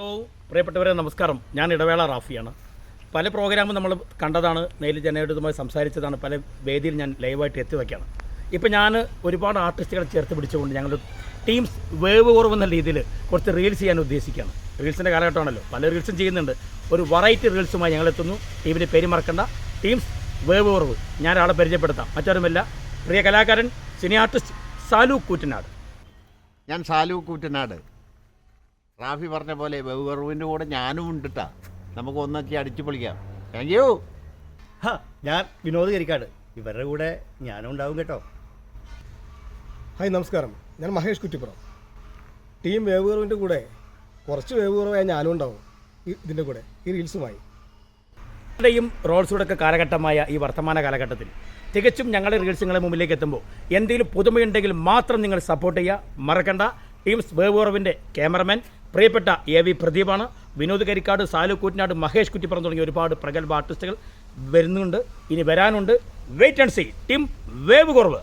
Hello പ്രിയപ്പെട്ടവരെ നമസ്കാരം. ഞാൻ ഇടവേള റാഫിയാണ്. പല പ്രോഗ്രാമും നമ്മൾ കണ്ടതാണ് നേരിൽ ജനയുമായി സംസാരിച്ചതാണ് പല വേദിയിൽ ഞാൻ ലൈവായിട്ട് എത്തിവയ്ക്കാണ് ഇപ്പോൾ ഞാൻ ഒരുപാട് ആർട്ടിസ്റ്റുകളെ ചേർത്ത് പിടിച്ചുകൊണ്ട് ഞങ്ങൾ ടീംസ് വേവ് കുറവെന്ന രീതിയിൽ കുറച്ച് റീൽസ് ചെയ്യാൻ ഉദ്ദേശിക്കുകയാണ്. റീൽസിന്റെ കാലഘട്ടമാണല്ലോ. പല റീൽസും ചെയ്യുന്നുണ്ട്. ഒരു വെറൈറ്റി റീൽസുമായി ഞങ്ങൾ എത്തുന്നു ടീമിന്റെ പേര് മറക്കണ്ട ടീംസ് വേവ് കുറവ്. ഞാൻ ഒരാളെ പരിചയപ്പെടുത്താം. മറ്റാരുമല്ല പ്രിയ കലാകാരൻ സിനി ആർട്ടിസ്റ്റ് സാലു കൂറ്റനാട്. ഞാൻ സാലു കൂറ്റനാട്. റാഫി പറഞ്ഞ പോലെ ബഹുഗർവിന്റെ കൂടെ ഞാനും ഉണ്ടിട്ടാ. നമുക്ക് ഒന്നൊക്കെ അടിച്ചു പൊളിക്കാം. താങ്ക് യു ഹാ ഞാൻ വിനോദ് കരിക്കാട്. ഇവരുടെ കൂടെ ഞാനും ഉണ്ടാവും കേട്ടോ. ഹായ് നമസ്കാരം. ഞാൻ മഹേഷ് കുറ്റിപ്പുറം. ടീം വേവുകുറവിന്റെ കൂടെ കുറച്ച് വേവ് കുറവായ ഞാനും ഉണ്ടാവും ഇതിന്റെ കൂടെ ഈ റീൽസുമായി. യും റോൾസുടെ ഒക്കെ കാലഘട്ടമായ ഈ വർത്തമാന കാലഘട്ടത്തിൽ തികച്ചും ഞങ്ങളുടെ റീൽസുകളെ മുമ്പിലേക്ക് എത്തുമ്പോൾ എന്തെങ്കിലും പുതുമയുണ്ടെങ്കിൽ മാത്രം നിങ്ങൾ സപ്പോർട്ട് ചെയ്യുക. മറക്കണ്ട. ടീംസ് വേവോറവിന്റെ ക്യാമറമാൻ പ്രിയപ്പെട്ട എ വി പ്രദീപാണ്. വിനോദ് കരിക്കാട് സാലു കൂറ്റനാട് മഹേഷ് കുറ്റിപ്പുറം തുടങ്ങിയ ഒരുപാട് പ്രഗത്ഭ ആർട്ടിസ്റ്റുകൾ വരുന്നുണ്ട്. ഇനി വരാനുണ്ട്. Wait and see team wave കുറവ്.